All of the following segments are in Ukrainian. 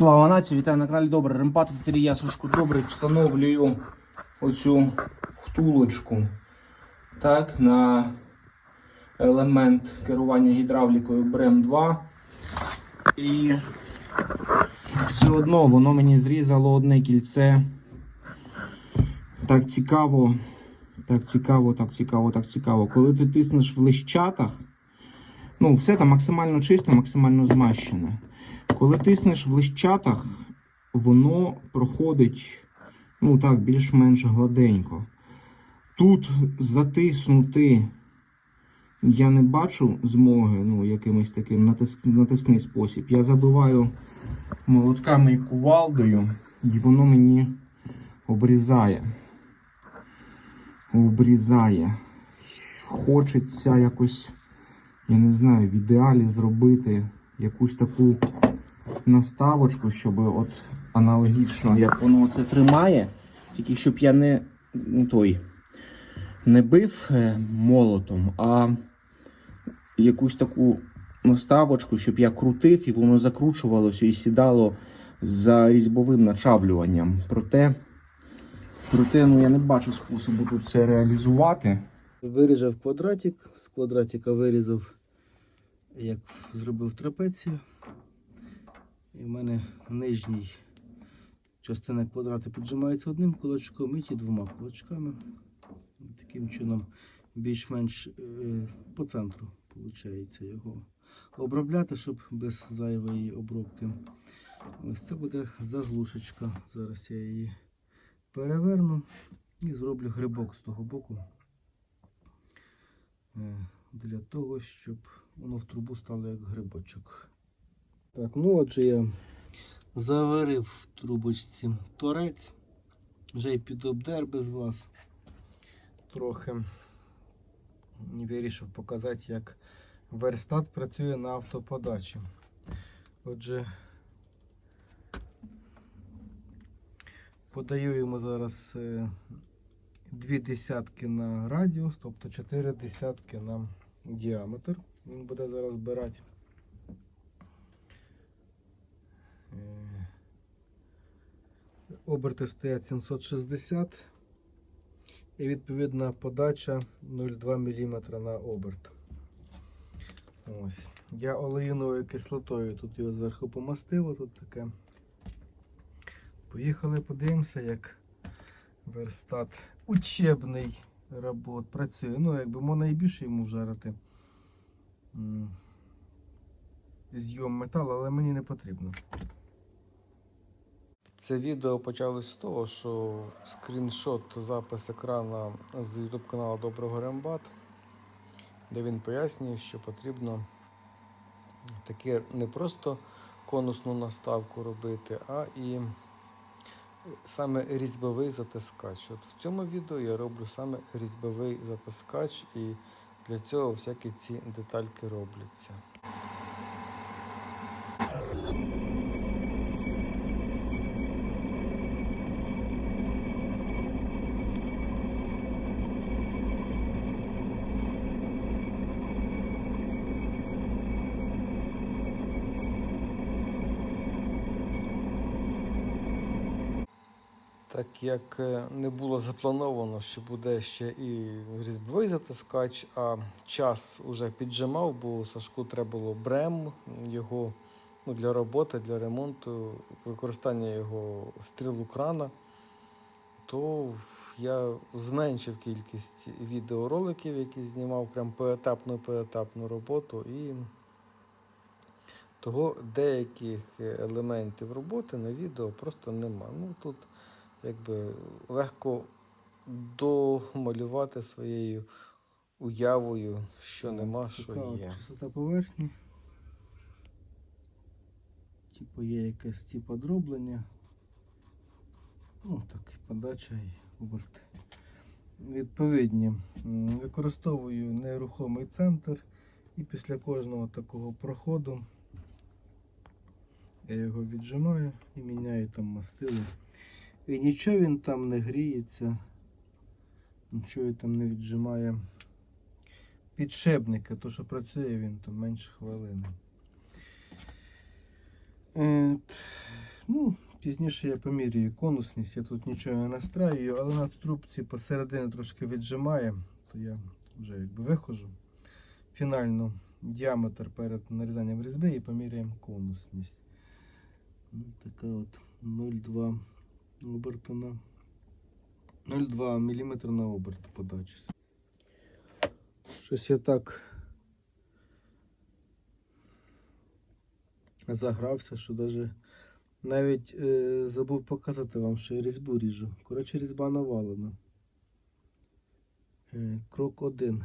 Слава нації, вітаю на каналі Добре. Ремпат я Сушку Добре встановлюю оцю втулочку так, на елемент керування гідравлікою брем 2. І все одно воно мені зрізало одне кільце. Так цікаво, так цікаво, так цікаво, так цікаво. Коли ти тиснеш в лищатах, ну, все там максимально чисто, максимально змащене. Коли тиснеш в лищатах, воно проходить ну так, більш-менш гладенько. Тут затиснути я не бачу змоги, ну, якимось таким натиск, натискний спосіб. Я забиваю молотками і кувалдою, і воно мені обрізає. Обрізає. Хочеться якось, я не знаю, в ідеалі зробити якусь таку наставочку, щоб от аналогічно, як воно це тримає, тільки щоб я не ну, той, не бив е, молотом, а якусь таку наставочку, щоб я крутив і воно закручувалося і сідало за різьбовим начавлюванням. Проте, проте ну, я не бачу способу тут це реалізувати. Вирізав квадратик, з квадратика вирізав, як зробив трапецію. Мене нижній частина квадрата піджимається одним кулачком і ті двома кулачками. Таким чином більш-менш е, по центру виходить його обробляти, щоб без зайвої обробки. Ось це буде заглушечка. Зараз я її переверну і зроблю грибок з того боку. Е, для того, щоб воно в трубу стало як грибочок. Так, ну отже я заварив в трубочці торець. Вже й підобдер без вас. Трохи вирішив показати, як верстат працює на автоподачі. Отже, подаю йому зараз е, дві десятки на радіус, тобто 4 десятки на діаметр. Він буде зараз збирати. Оберти стоять 760 і відповідна подача 0,2 мм на оберт. Ось. Я олеїновою кислотою тут його зверху помастив, тут таке. Поїхали, подивимося, як верстат учебний робот працює. Ну, якби можна і більше йому вжарити зйом металу, але мені не потрібно. Це відео почалось з того, що скріншот запис екрана з YouTube каналу Доброго Рембат, де він пояснює, що потрібно таке не просто конусну наставку робити, а і саме різьбовий затискач. От в цьому відео я роблю саме різьбовий затискач, і для цього всякі ці детальки робляться. Так як е, не було заплановано, що буде ще і різьбовий затискач, а час уже піджимав, бо Сашку треба було брем його ну, для роботи, для ремонту, використання його стрілу крана, то я зменшив кількість відеороликів, які знімав прям поетапну поетапну роботу. І того деяких елементів роботи на відео просто нема. Ну, тут якби легко домалювати своєю уявою, що нема, що Така є. Чистота поверхні. Типу є якесь типу дроблення. Ну так, і подача і оберт. Відповідні. Використовую нерухомий центр і після кожного такого проходу я його віджимаю і міняю там мастило. І нічого він там не гріється, нічого він там не віджимає підшипника, то що працює він там менше хвилини. Е, Ну, пізніше я помірюю конусність, я тут нічого не настраюю, але на трубці посередині трошки віджимає, то я вже якби виходжу. Фінально діаметр перед нарізанням різьби і поміряємо конусність. Ну, Така от 0,2 оберта на 0,2 мм на оберт подачі. Щось я так загрався, що даже навіть е, забув показати вам, що я різьбу ріжу. Коротше, різьба навалена. Е, крок 1.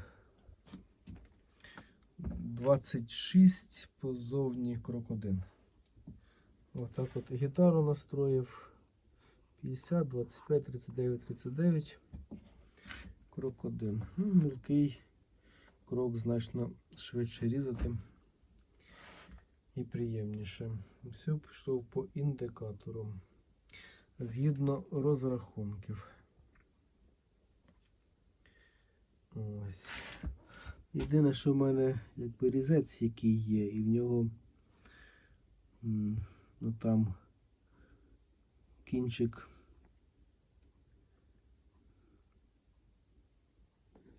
26 позовні крок 1. Отак от гітару настроїв. 50, 25, 39, 39. Крок 1. Ну, мілкий крок значно швидше різати і приємніше. Все пішов по індикатору. Згідно розрахунків. Ось. Єдине, що в мене якби різець, який є, і в нього ну там кінчик.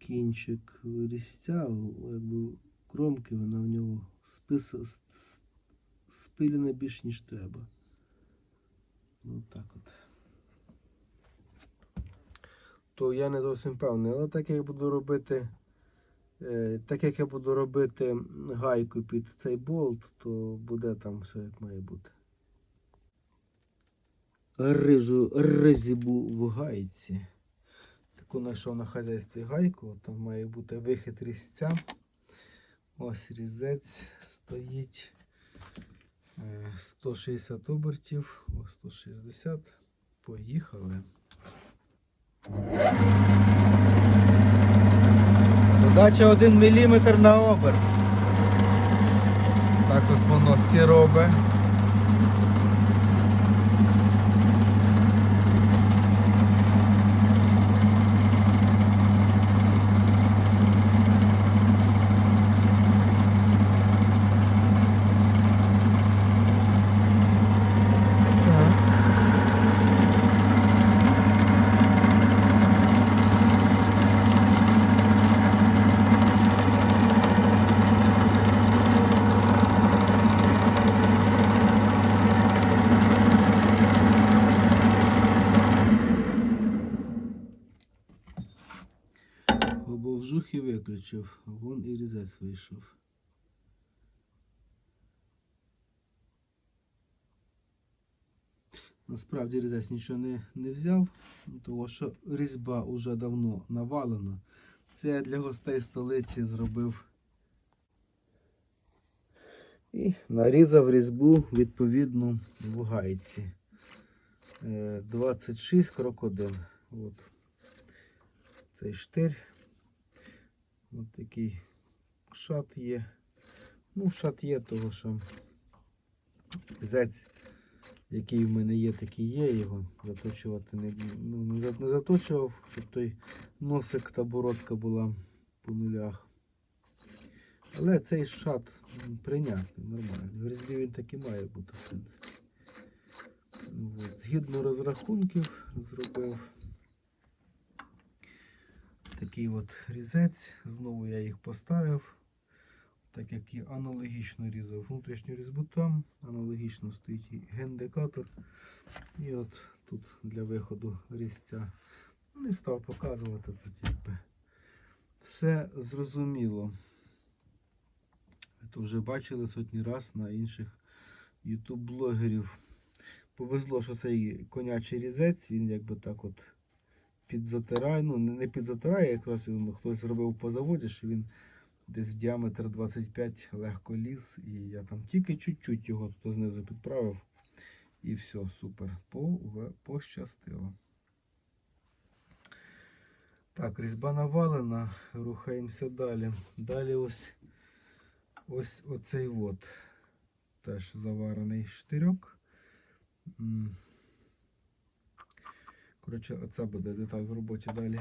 Кінчик різця, якби кромки, вона в нього спис, с- с- спилена більш ніж треба. Ну так от. То я не зовсім певний, але так як я буду робити, е, так як я буду робити гайку під цей болт, то буде там все як має бути. Рижу резібу в гайці. Таку знайшов на хазяйстві гайку, там має бути вихід різця. Ось різець стоїть. Е, 160 обертів, ось 160. Поїхали. Подача 1 мм на оберт. Так от воно всі робить. І виключив, вон і різець вийшов. Насправді різець нічого не, не взяв, тому що різьба вже давно навалена. Це я для гостей столиці зробив. І нарізав різьбу відповідно в гайці. Е, 26 крок 1. От. Цей штир. Ось такий шат є. Ну, шат є, того що зець, який в мене є, такий є, його заточувати не, ну, не заточував, щоб той носик та бородка була по нулях. Але цей шат м, прийнятний, нормальний. В різьбі він так і має бути, в принципі. От. Згідно розрахунків зробив такий от різець. Знову я їх поставив. Так як і аналогічно різав внутрішню різьбу там, аналогічно стоїть і гендикатор. І от тут для виходу різця. Не став показувати тут якби. Все зрозуміло. Це вже бачили сотні раз на інших ютуб-блогерів. Повезло, що цей конячий різець, він якби так от підзатирає, ну не підзатирає, якраз він хтось зробив по заводі, що він десь в діаметр 25 легко ліз. І я там тільки чуть-чуть його тут знизу підправив. І все, супер. Пощастило. Так, різьба навалена, рухаємося далі. Далі ось ось оцей от теж заварений штирьок. Коротше, оце буде деталь в роботі далі.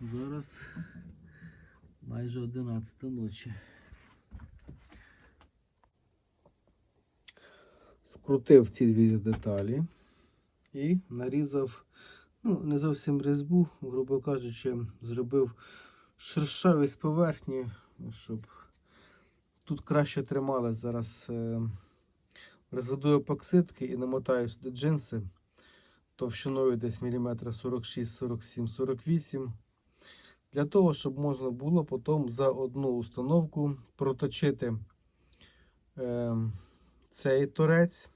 Зараз майже 11 ночі. скрутив ці дві деталі і нарізав, ну, не зовсім різьбу, грубо кажучи, зробив шершавість поверхні, щоб тут краще трималась зараз. Е, розведу епоксидки і намотаю сюди джинси товщиною десь міліметра 46, 47, 48. Для того, щоб можна було потім за одну установку проточити е, цей торець.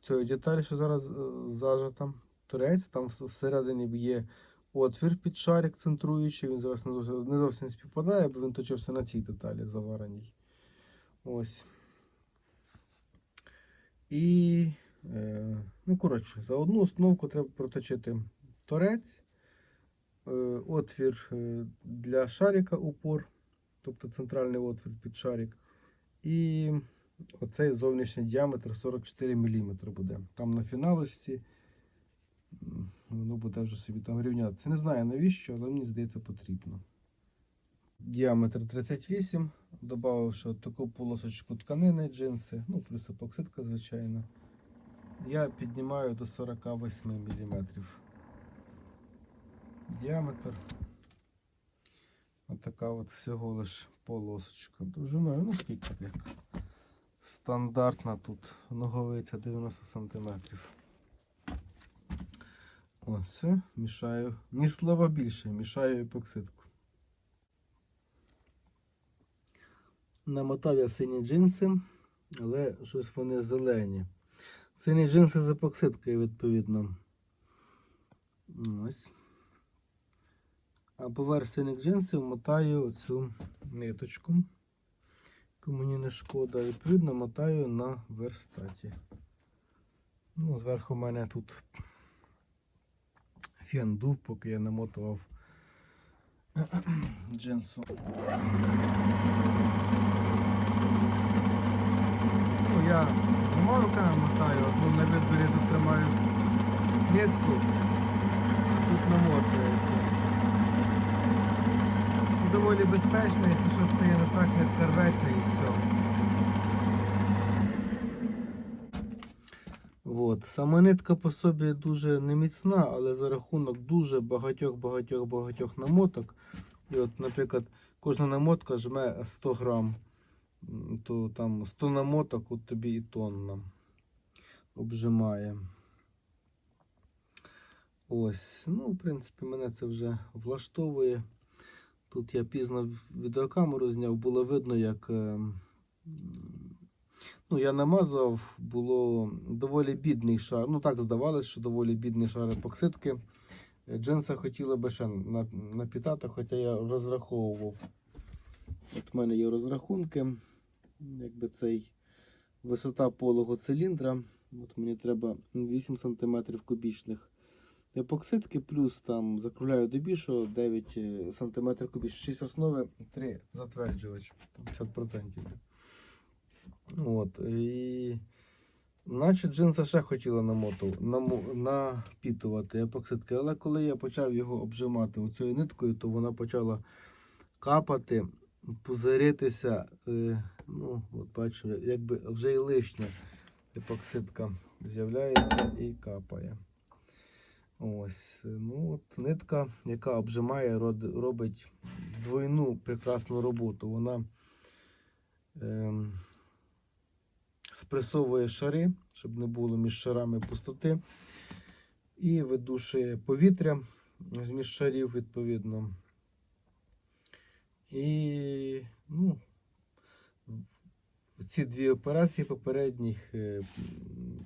Цю деталь, що зараз е, зажата. Торець, там всередині є отвір під шарик центруючий. Він зараз не зовсім, не зовсім співпадає, бо він точився на цій деталі завареній. Ось. І, ну, коротше, за одну установку треба проточити торець, е, отвір е, для шарика упор, тобто центральний отвір під шарик. І оцей зовнішній діаметр 44 мм буде. Там на фіналочці м, воно буде вже собі там рівнятися. Не знаю навіщо, але мені здається потрібно. Діаметр 38, додавши таку полосочку тканини джинси, ну плюс епоксидка, звичайно. Я піднімаю до 48 мм. Діаметр. Отака от всього лиш полосочка. Довжиною, ну скільки як стандартна тут ноговиця 90 см. Ось, мішаю. Ні слова більше, мішаю епоксидку. Намотав я сині джинси, але щось вони зелені. Сині джинси з епоксидкою, відповідно. Ось. А поверх синіх джинсів мотаю оцю ниточку. яку Мені не шкода. Відповідно, мотаю на верстаті. Ну, зверху в мене тут фен дув, поки я намотував джинсу. Ну, я двома руками мотаю, одну на відборі тут тримаю нитку, а тут намотується. Доволі безпечно, якщо щось стає не так, нитка рветься і все. От. Сама нитка по собі дуже не міцна, але за рахунок дуже багатьох-багатьох-багатьох намоток. І от, наприклад, кожна намотка жме 100 грам, то там 100 намоток от тобі і тонна обжимає. Ось, ну, в принципі, мене це вже влаштовує. Тут я пізно відеокамеру зняв, було видно, як. е, Ну, я намазав, було доволі бідний шар. Ну, так здавалося, що доволі бідний шар епоксидки. Джинса хотіла би ще напітати, хоча я розраховував. От в мене є розрахунки. Якби цей висота полого циліндра. От мені треба 8 см кубічних епоксидки, плюс там закругляю до більшого 9 см кубічних. 6 основи, 3 затверджувач, 50%. От, і... Наче джинса ще хотіла намоту, наму, напітувати епоксидки, але коли я почав його обжимати оцією ниткою, то вона почала капати, пузиритися. Е, ну, от бачу, якби вже і лишня епоксидка з'являється і капає. Ось, ну от нитка, яка обжимає, робить двойну прекрасну роботу. Вона ем, спресовує шари, щоб не було між шарами пустоти. І видушує повітря з між шарів, відповідно. І ну, ці дві операції попередніх, е,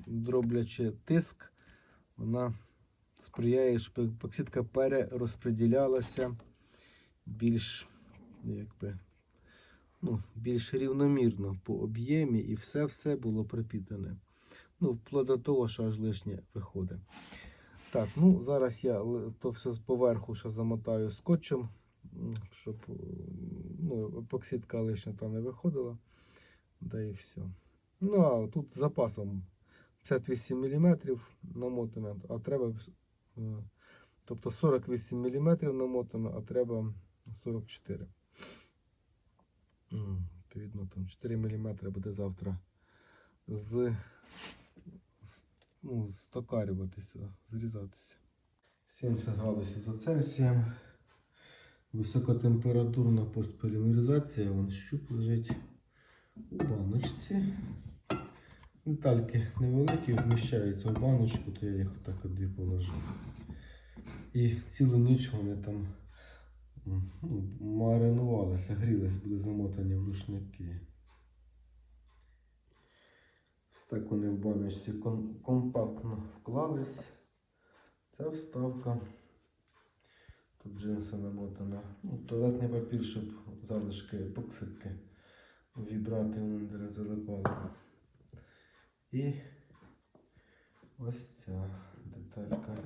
дроблячи тиск, вона сприяє, щоб епоксидка перерозподілялася більш якби, ну, більш рівномірно по об'ємі і все-все було пропітане. Ну, вплоть до того, що аж лишнє виходить. Так, ну зараз я то все поверху ще замотаю скотчем, щоб е, ну, епоксидка лишня там не виходила. Да і все. Ну, а тут з запасом 58 мм намотано, а треба. е, Тобто 48 мм намотано, а треба 44 Відповідно, там 4 мм буде завтра з, ну, стокарюватися, зрізатися. 70 градусів за Цельсієм. Високотемпературна постполімеризація, вон щуп лежить у баночці. Детальки невеликі, вміщаються в баночку, то я їх отак от дві положив. І цілу ніч вони там ну, маринувалися, грілись, були замотані в рушники. Так вони в баночці компактно вклались. Ця вставка. Тут джинси намотана. Ну, туалетний папір, щоб залишки епоксидки вібрати не залипали. І ось ця деталька.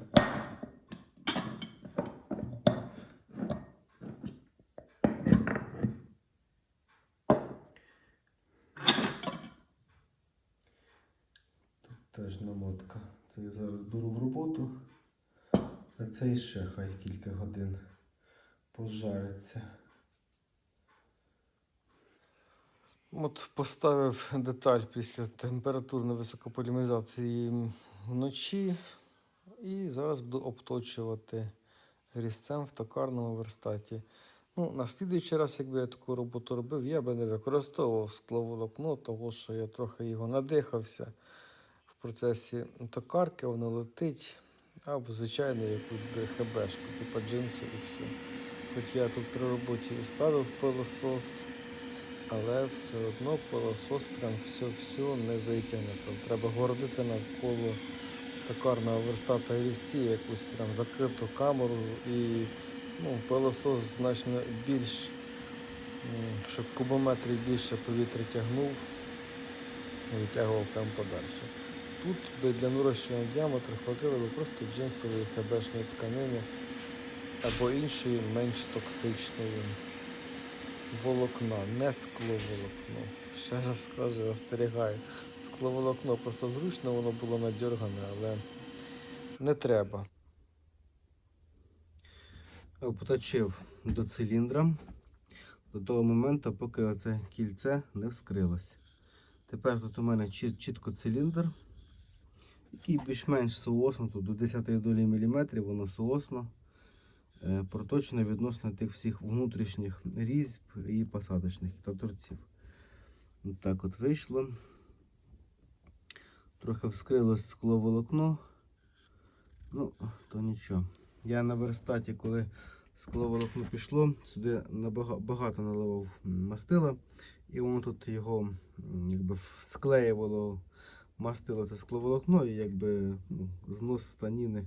Тут теж намотка. Це я зараз беру в роботу, це ще хай кілька годин пожариться. От поставив деталь після температурної високополімеризації вночі і зараз буду обточувати різцем в токарному верстаті. Ну, на слідуючий раз, якби я таку роботу робив, я би не використовував скловолокно, того що я трохи його надихався в процесі токарки, воно летить, або звичайно якусь би хебешку, типу джинсу і все. Хоч я тут при роботі і ставив пилосос, але все одно пилосос прям все-все не витягне. Треба городити навколо токарного верстата і різці, якусь прям закриту камеру і ну, пилосос значно більш, щоб кубометрів більше повітря тягнув і витягував прямо подальше. Тут би для нарощування діаметру хватило би просто джинсової хебешної тканини або іншої менш токсичної волокна, не скловолокно. Ще раз кажу, остерігаю. Скловолокно просто зручно, воно було надьоргане, але не треба. Поточив до циліндра до того моменту, поки оце кільце не вскрилось. Тепер тут у мене чітко циліндр, який більш-менш соосно, тут до 10 долі міліметрів, воно соосно, е, проточено відносно тих всіх внутрішніх різьб і посадочних та торців. Так от вийшло. Трохи вскрилось скловолокно. Ну, то нічого. Я на верстаті, коли скловолокно пішло, сюди багато наливав мастила, і воно тут його якби склеювало мастило це скловолокно, і якби ну, знос станіни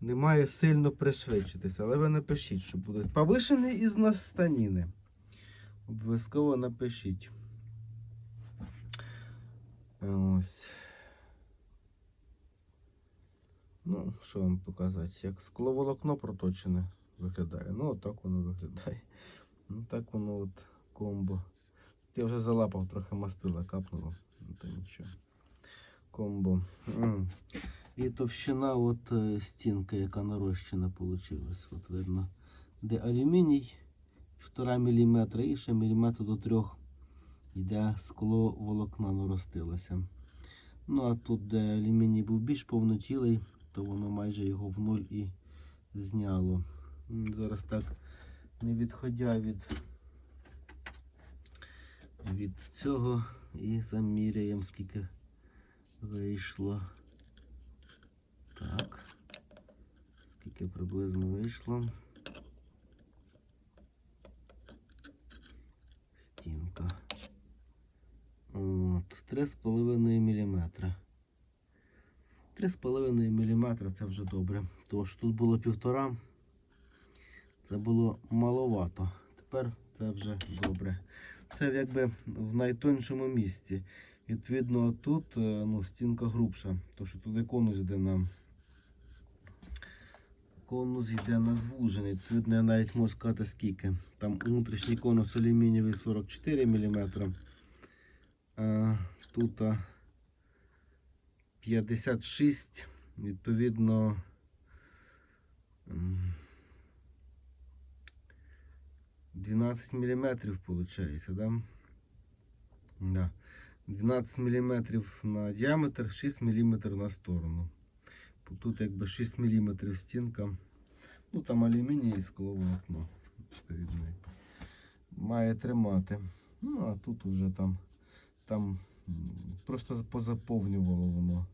не має сильно пришвидшитися. Але ви напишіть, що буде повишений і знос станіни. Обов'язково напишіть. Ось. Ну, що вам показати? Як скловолокно проточене виглядає. Ну, отак воно виглядає. Ну, так воно от комбо. Я вже залапав трохи мастила, капнуло. Ну, то нічого. Комбо. І товщина от е, стінка, яка нарощена получилась. От видно. Де алюміній 1,5 мм і ще міліметр до 3 йде скло волокна наростилося. Ну а тут, де алюміній був більш повнотілий, то воно майже його в нуль і зняло. Зараз так, не відходя від, від цього і заміряємо, скільки вийшло. Так. Скільки приблизно вийшло. Стінка. От, 3,5 мм. 3,5 мм це вже добре. Тож тут було півтора. Це було маловато. Тепер це вже добре. Це якби в найтоншому місці. Відповідно, тут е, ну, стінка грубша, тому що туди конус йде на конус йде на звужений. Відповідно, я навіть можу сказати скільки. Там внутрішній конус алюмінієвий 44 мм. А, тут 56, відповідно. м, 12 мм виходить, да? Да. 12 мм на діаметр, 6 мм на сторону. Тут якби 6 мм стінка. Ну там алюміній і скловолокно. відповідно, Має тримати. Ну а тут вже там, там просто позаповнювало воно.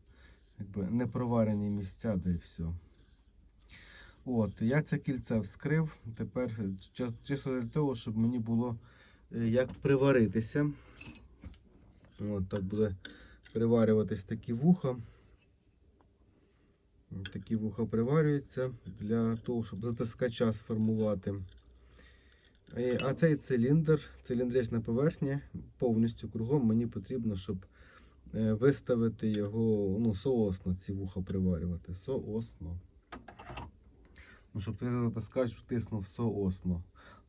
Якби непроварені місця, де і все. От, я це кільце вскрив. Тепер чисто для того, щоб мені було е, як приваритися. От так буде приварюватись такі вуха. Такі вуха приварюються для того, щоб затискача сформувати. Е, А цей циліндр, циліндрична поверхня, повністю кругом мені потрібно, щоб е, виставити його ну, соосно, ці вуха приварювати. Соосно. Ну, щоб цей затискач втиснув соосно.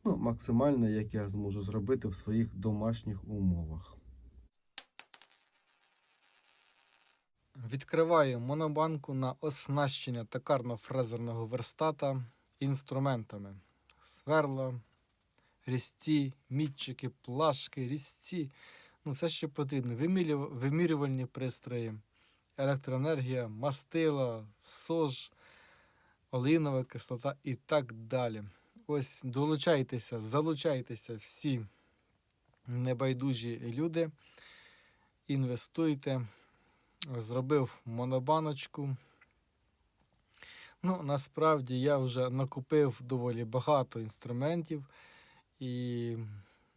Ну, максимально, як я зможу зробити в своїх домашніх умовах. Відкриваю монобанку на оснащення токарно-фрезерного верстата інструментами. Сверла, різці, мітчики, плашки, різці. Ну, все, що потрібно. Вимірювальні пристрої, електроенергія, мастила, сож, олеїнова кислота і так далі. Ось долучайтеся, залучайтеся всі небайдужі люди, інвестуйте зробив монобаночку. Ну, насправді я вже накупив доволі багато інструментів, і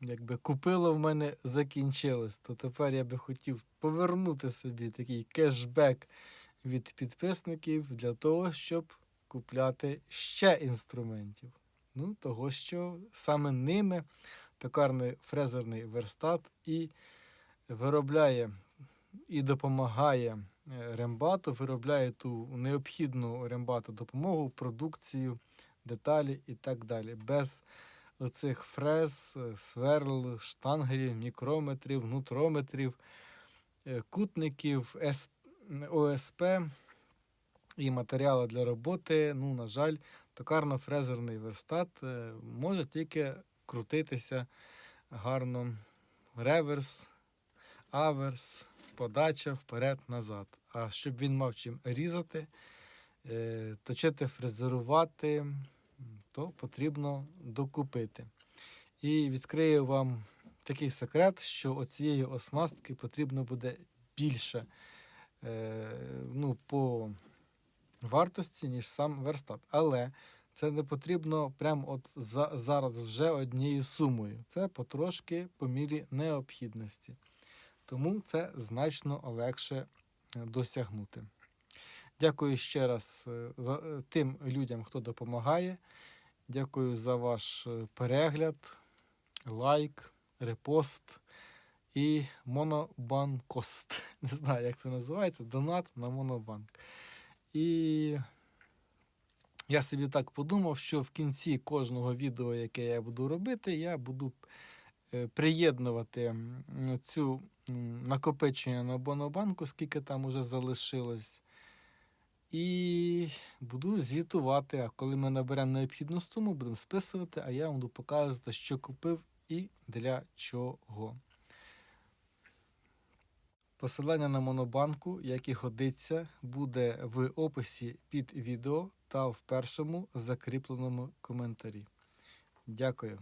якби купило в мене закінчилось, то тепер я би хотів повернути собі такий кешбек від підписників для того, щоб купляти ще інструментів. Ну, того, що саме ними токарний фрезерний верстат і виробляє і допомагає е, рембату, виробляє ту необхідну рембату допомогу, продукцію, деталі і так далі. Без оцих фрез, е, сверл, штангелів, мікрометрів, нутрометрів, е, кутників, ОСП і матеріали для роботи. Ну, на жаль, токарно-фрезерний верстат може тільки крутитися гарно. Реверс, аверс, подача вперед-назад. А щоб він мав чим різати, е, точити, фрезерувати, то потрібно докупити. І відкрию вам такий секрет, що оцієї оснастки потрібно буде більше е, ну, по вартості, ніж сам верстат. Але це не потрібно прямо от за, зараз вже однією сумою. Це потрошки по мірі необхідності. Тому це значно легше е, досягнути. Дякую ще раз е, е, тим людям, хто допомагає. Дякую за ваш перегляд, лайк, репост і монобанкост. Не знаю, як це називається. Донат на монобанк. І я собі так подумав, що в кінці кожного відео, яке я буду робити, я буду приєднувати цю накопичення на монобанку, скільки там уже залишилось. І буду звітувати. А коли ми наберемо необхідну суму, будемо списувати, а я вам буду показувати, що купив і для чого. Посилання на монобанку, як і годиться, буде в описі під відео та в першому закріпленому коментарі. Дякую.